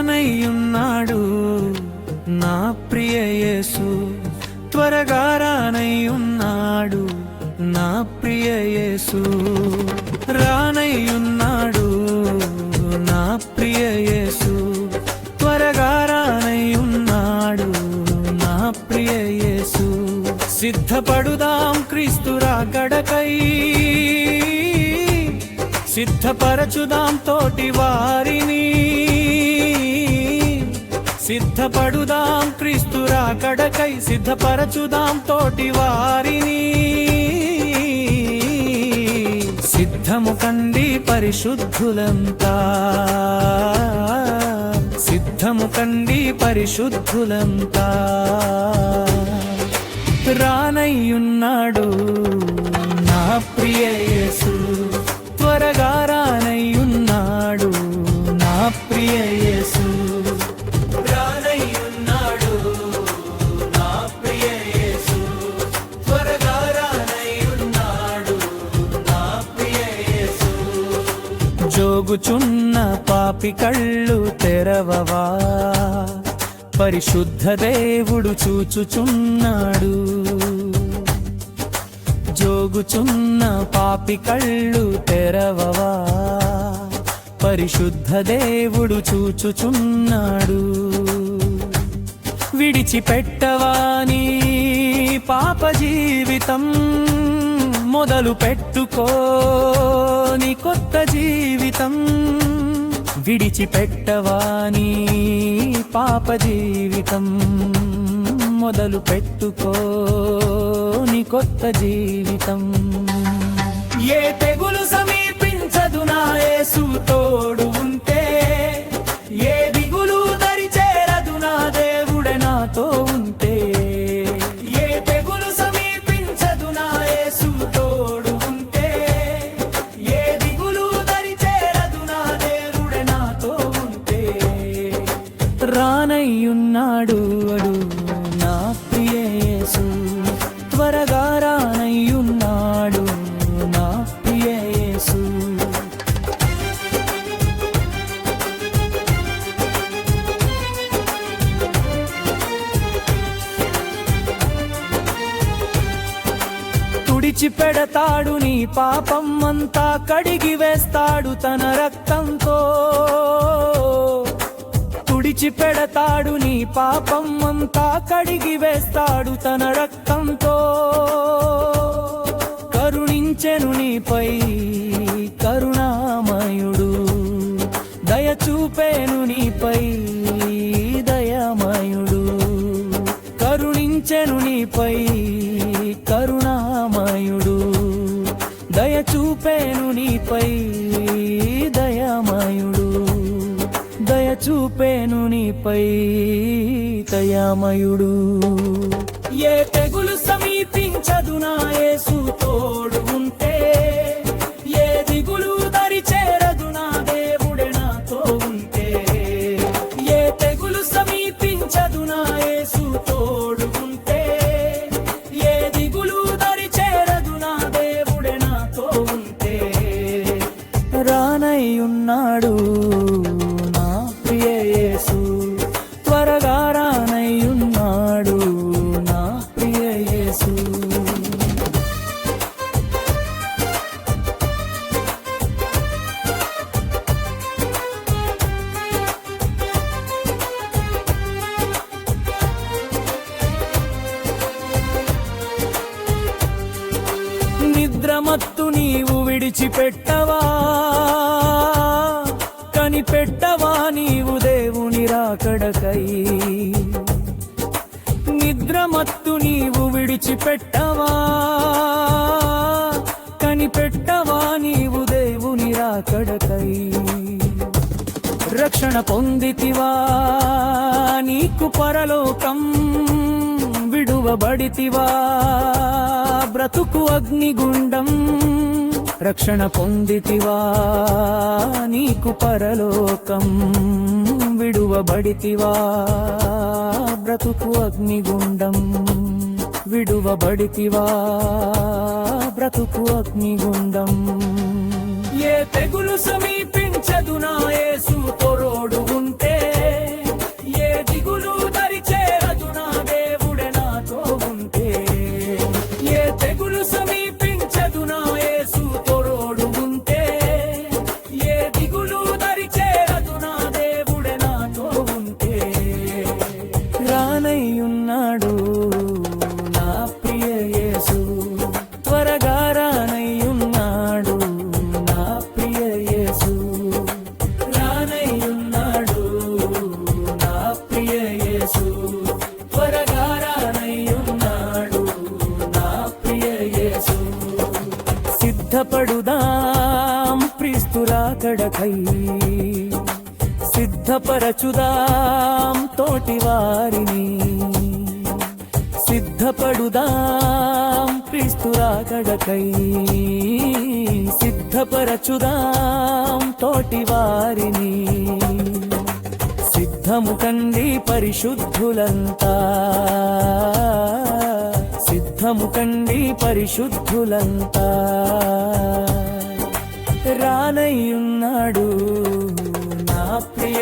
రానయ్యున్నాడు. నా ప్రియ యేసు త్వరగా రానయ్యున్నాడు. నా ప్రియ యేసు రానయ్యున్నాడు. నా ప్రియ యేసు త్వరగా రానయ్యున్నాడు. నా ప్రియ యేసు సిద్ధపడుదాం క్రీస్తురా గడకై. సిద్ధపరచుదాం తోటి వారిని. సిద్ధపడుదాం క్రీస్తురా కడకై సిద్ధపరచుదాం తోటి వారిని. సిద్ధము కండి పరిశుద్ధులంతా. సిద్ధము కండి పరిశుద్ధులంతా. రానయ్యున్నాడు నా ప్రియ జోగుచున్న పాపి కళ్ళు తెరవవా? పరిశుద్ధ దేవుడు చూచుచున్నాడు. జోగుచున్న పాపి కళ్ళు తెరవవా? పరిశుద్ధ దేవుడు చూచుచున్నాడు. విడిచిపెట్టవాని పాప జీవితం? మొదలు పెట్టుకోని కొత్త జీవితం విడిచిపెట్టవాని పాప జీవితం? మొదలు పెట్టుకోని కొత్త జీవితం. ఏ రానయ్యున్నాడు అడు నా ప్రియేసు త్వరగా రానయ్యున్నాడు నా ప్రియేసు పెడతాడు నీ పాపం అంతా కడిగి వేస్తాడు తన రక్తంతో. విడిచిపెడతాడు నీ పాపం అంతా కడిగి వేస్తాడు తన రక్తంతో. కరుణించెను నీపై కరుణామయుడు. దయ చూపేను నీపై దయామయుడు. కరుణించెను నీపై కరుణామయుడు. దయ చూపేను నీపై చూపేను నీపై దయామయుడు. ఏ తెగులు సమీపించదు నా యేసు తోడు ఉంటే నిద్రమత్తు నీవు విడిచిపెట్టవా? కనిపెట్టవా నీవు దేవుని రాకడకై? నిద్రమత్తు నీవు విడిచిపెట్టవా? కనిపెట్టవా నీవు దేవుని రాకడకై? రక్షణ పొందితివా? నీకు పరలోకం విడువబడితివా? బ్రతుకు అగ్నిగుండం రక్షణ పొందితివా? నీకు పరలోకం విడువబడితివా? బ్రతుకు అగ్నిగుండం విడువబడితివా? బ్రతుకు అగ్నిగుండం. ఏ తెగులు సమీపించదు నా సిద్ధపడుదాం క్రీస్తురాకడకై సిద్ధపరచుదాం తోటి వారిని సిద్ధపడుదాం క్రీస్తురాకడకై సిద్ధపరచుదాం తోటి వారిని సిద్ధము కండి పరిశుద్ధులంతా. తీర్థము కండి పరిశుద్ధులంతా. రానయ్యున్నాడు నా ప్రియ